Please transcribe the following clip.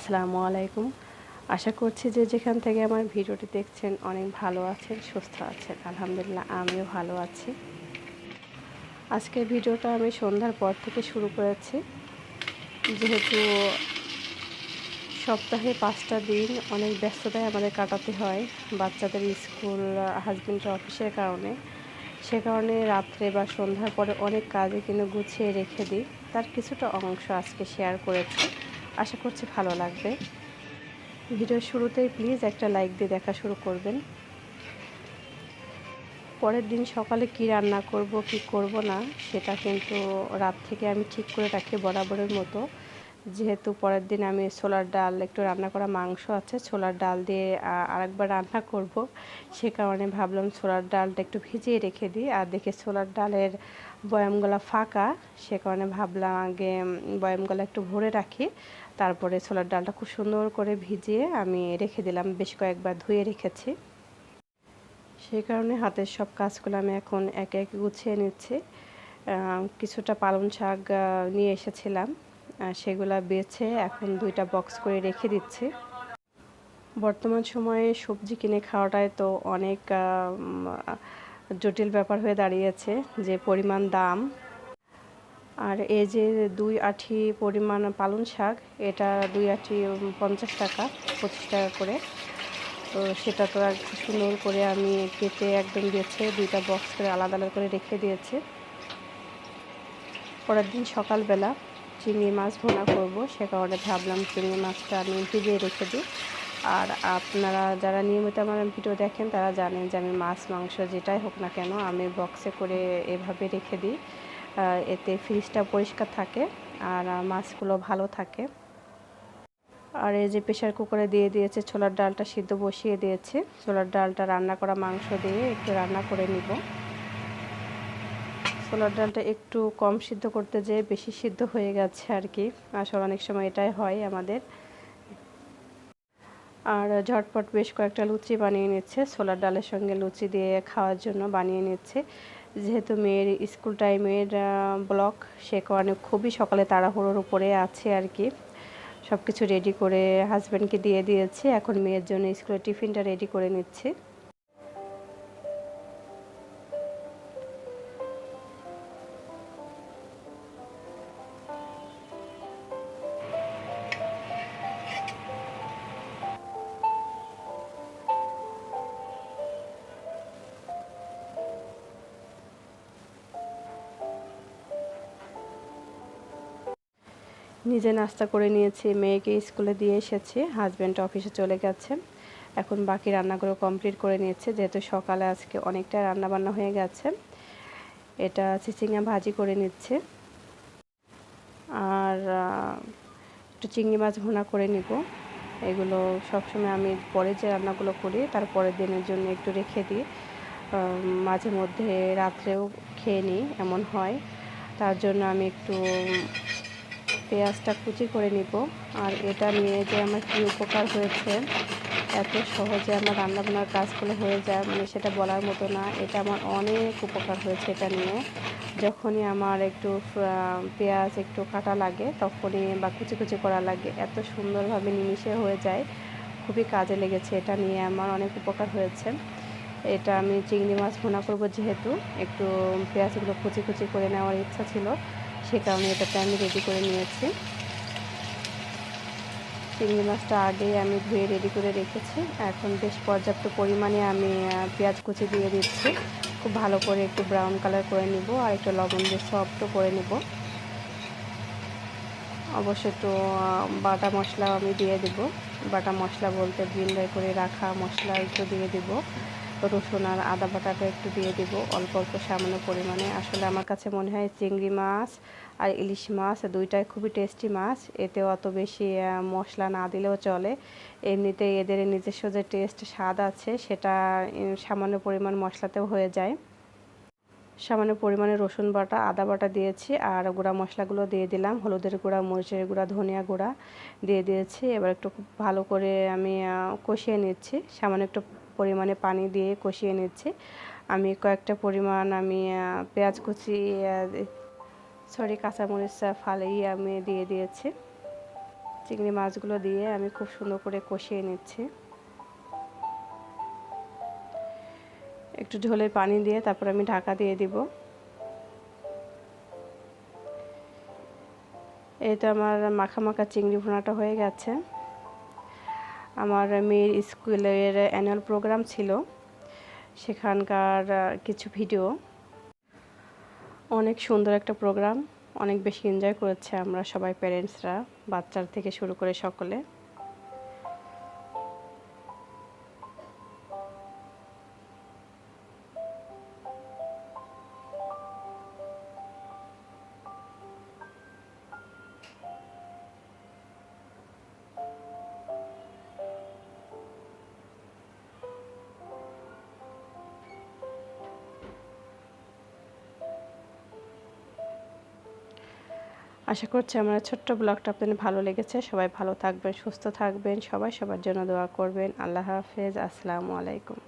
আসসালামু আলাইকুম। আশা করছি যে যেখান থেকে আমার ভিডিওটি দেখছেন অনেক ভালো আছেন, সুস্থ আছেন। আলহামদুলিল্লাহ, আমিও ভালো আছি। আজকের ভিডিওটা আমি সন্ধ্যার পর থেকে শুরু করেছি। যেহেতু সপ্তাহে পাঁচটা দিন অনেক ব্যস্ততায় আমাদের কাটাতে হয় বাচ্চাদের স্কুল হাজব্যান্ডের অফিসের কারণে। সে কারণে রাত্রে বা সন্ধ্যার পরে অনেক কাজে কিন্তু গুছিয়ে রেখে দিই। তার কিছুটা অংশ আজকে শেয়ার করেছি। আশা করছি ভালো লাগবে। ভিডিওর শুরুতেই প্লিজ একটা লাইক দিয়ে দেখা শুরু করবেন। পরের দিন সকালে কি রান্না করব, কি করব না, সেটা কিন্তু রাত থেকে আমি ঠিক করে রাখি বরাবরের মতো। যেহেতু পরের দিন আমি ছোলার ডাল, একটু রান্না করা মাংস আছে, ছোলার ডাল দিয়ে আরেকবার রান্না করব। সে কারণে ভাবলাম ছোলার ডালটা একটু ভিজিয়ে রেখে দিই। আর দেখে ছোলার ডালের বয়ামগুলা ফাঁকা, সে কারণে ভাবলাম আগে বয়ামগুলো একটু ভরে রাখি। তারপরে ছোলার ডালটা খুব সুন্দর করে ভিজিয়ে আমি রেখে দিলাম, বেশ কয়েকবার ধুয়ে রেখেছি। সেই কারণে হাতের সব কাজগুলো আমি এখন একে একে গুছিয়ে নিচ্ছি। কিছুটা পালং শাক নিয়ে এসেছিলাম। সেগুলা বেছে এখন দুইটা বক্স করে রেখে দিচ্ছি। বর্তমান সময়ে সবজি কিনে খাওয়াটাই তো অনেক জটিল ব্যাপার হয়ে দাঁড়িয়েছে যে পরিমাণ দাম। আর এই যে দুই আঠি পরিমাণ পালং শাক, এটা দুই আঠি পঞ্চাশ টাকা, পঁচিশ টাকা করে। তো সেটা তো এক সুন্দর করে আমি কেটে একদম দিয়েছে দুইটা বক্স করে আলাদা আলাদা করে রেখে দিয়েছে। পরের দিন সকালবেলা চিংড়ি মাছ ভোনা করব, সে কারণে ভাবলাম চিংড়ি মাছটা আমি ভিজিয়ে রেখে দিই। আর আপনারা যারা নিয়মিত আমার ভিডিও দেখেন, তারা জানেন যে আমি মাছ, মাংস যেটাই হোক না কেন, আমি বক্সে করে এভাবে রেখে দিই। এতে ফ্রিজটা পরিষ্কার থাকে আর মাছগুলো ভালো থাকে। আর এই যে প্রেশার কুকারে দিয়ে দিয়েছে, ছোলার ডালটা সিদ্ধ বসিয়ে দিয়েছে। ছোলার ডালটা রান্না করা মাংস দিয়ে একটু রান্না করে নিব। ছোলার ডালটা একটু কম সিদ্ধ করতে যেয়ে বেশি সিদ্ধ হয়ে গেছে আর কি। আসলে অনেক সময় এটাই হয় আমাদের। আর ঝটপট বেশ কয়েকটা লুচি বানিয়ে নিচ্ছে। ছোলার ডালের সঙ্গে লুচি দিয়ে খাওয়ার জন্য বানিয়ে নিচ্ছে। যেহেতু মেয়ের স্কুল টাইমের ব্লক সে কারণে খুবই সকালে তাড়াহুড়োর উপরে আছে আর কি। সব কিছু রেডি করে হাজব্যান্ডকে দিয়ে দিয়েছে। এখন মেয়ের জন্য স্কুলের টিফিনটা রেডি করে নিচ্ছে। নিজে নাস্তা করে নিয়েছি, মেয়েকে স্কুলে দিয়ে এসেছি হাজব্যান্ড অফিসে চলে গেছে। এখন বাকি রান্নাগুলো কমপ্লিট করে নিয়েছে, যেহেতু সকালে আজকে অনেকটা রান্না বান্না হয়ে গেছে, এটা চিচিঙা ভাজি করে নিচ্ছে। আর একটু চিংড়ি মাছ ভুনা করে নিব। এগুলো সবসময় আমি পরে যে রান্নাগুলো করি, তার পরের দিনের জন্য একটু রেখে দিই। মাঝে মধ্যে রাত্রেও খেয়ে নিই, এমন হয়। তার জন্য আমি একটু পেঁয়াজটা কুচি করে নিব। আর এটা নিয়ে যে আমার কী উপকার হয়েছে, এত সহজে আমার রান্নাবান্নার কাজগুলো হয়ে যায় মানে সেটা বলার মতো না। এটা আমার অনেক উপকার হয়েছে এটা নিয়ে। যখনই আমার একটু পেঁয়াজ একটু কাটা লাগে, তখনই বা কুচি কুচি করা লাগে। এত সুন্দরভাবে নিমিশে হয়ে যায়, খুবই কাজে লেগেছে এটা নিয়ে, আমার অনেক উপকার হয়েছে। এটা আমি চিংড়ি মাছ ভোনা করব যেহেতু, একটু পেঁয়াজগুলো কুচি কুচি করে নেওয়ার ইচ্ছা ছিল। সে কারণে এটাতে আমি রেডি করে নিয়েছি। চিংড়ি মাছটা আগেই আমি ধুয়ে রেডি করে রেখেছি। এখন বেশ পর্যাপ্ত পরিমাণে আমি পেঁয়াজ কুচি দিয়ে দিচ্ছি। খুব ভালো করে একটু ব্রাউন কালার করে নিব আর একটু লবণ দিয়ে সফটও করে নিব। অবশ্য একটু বাটা মশলা আমি দিয়ে দেব। বাটা মশলা বলতে ব্লিন্ডার করে রাখা মশলা একটু দিয়ে দেবো। রসুন আর আদা বাটাটা একটু দিয়ে দেবো, অল্প অল্প সামান্য পরিমাণে। আসলে আমার কাছে মনে হয় চিংড়ি মাছ আর ইলিশ মাছ দুইটাই খুবই টেস্টি মাছ এতে অত বেশি মশলা না দিলেও চলে। এমনিতে এদের নিজস্ব যে টেস্ট স্বাদ আছে, সেটা সামান্য পরিমাণ মশলাতেও হয়ে যায়। সামান্য পরিমাণে রসুন বাটা, আদা বাটা দিয়েছি আর গুঁড়া মশলাগুলো দিয়ে দিলাম, হলুদের গুঁড়া, মরিচের গুঁড়া, ধনিয়া গুঁড়া দিয়ে দিয়েছি। এবার একটু খুব ভালো করে আমি কষিয়ে নিচ্ছি, সামান্য একটু পরিমাণে পানি দিয়ে কষিয়ে নিচ্ছি। আমি কয়েকটা পরিমাণ আমি পেঁয়াজ কুচি সরি, কাঁচামরিচ ফালেই আমি দিয়ে দিয়েছি। চিংড়ি মাছগুলো দিয়ে আমি খুব সুন্দর করে কষিয়ে নিচ্ছি। একটু ঝোলের পানি দিয়ে তারপর আমি ঢাকা দিয়ে দিব। এই তো আমার মাখা মাখা চিংড়ি ভুনাটা হয়ে গেছে। আমার মেয়ের স্কুলের অ্যানুয়াল প্রোগ্রাম ছিল। সেখানকার কিছু ভিডিও অনেক সুন্দর একটা প্রোগ্রাম অনেক বেশি এনজয় করেছে আমরা সবাই প্যারেন্টসরা বাচ্চার থেকে শুরু করে সকলে। আশা করছি আমার ছোট্ট ব্লগটা আপনাদের ভালো লেগেছে। সবাই ভালো থাকবেন, সুস্থ থাকবেন, সবাই সবার জন্য দোয়া করবেন। আল্লাহ হাফেজ, আসসালামু আলাইকুম।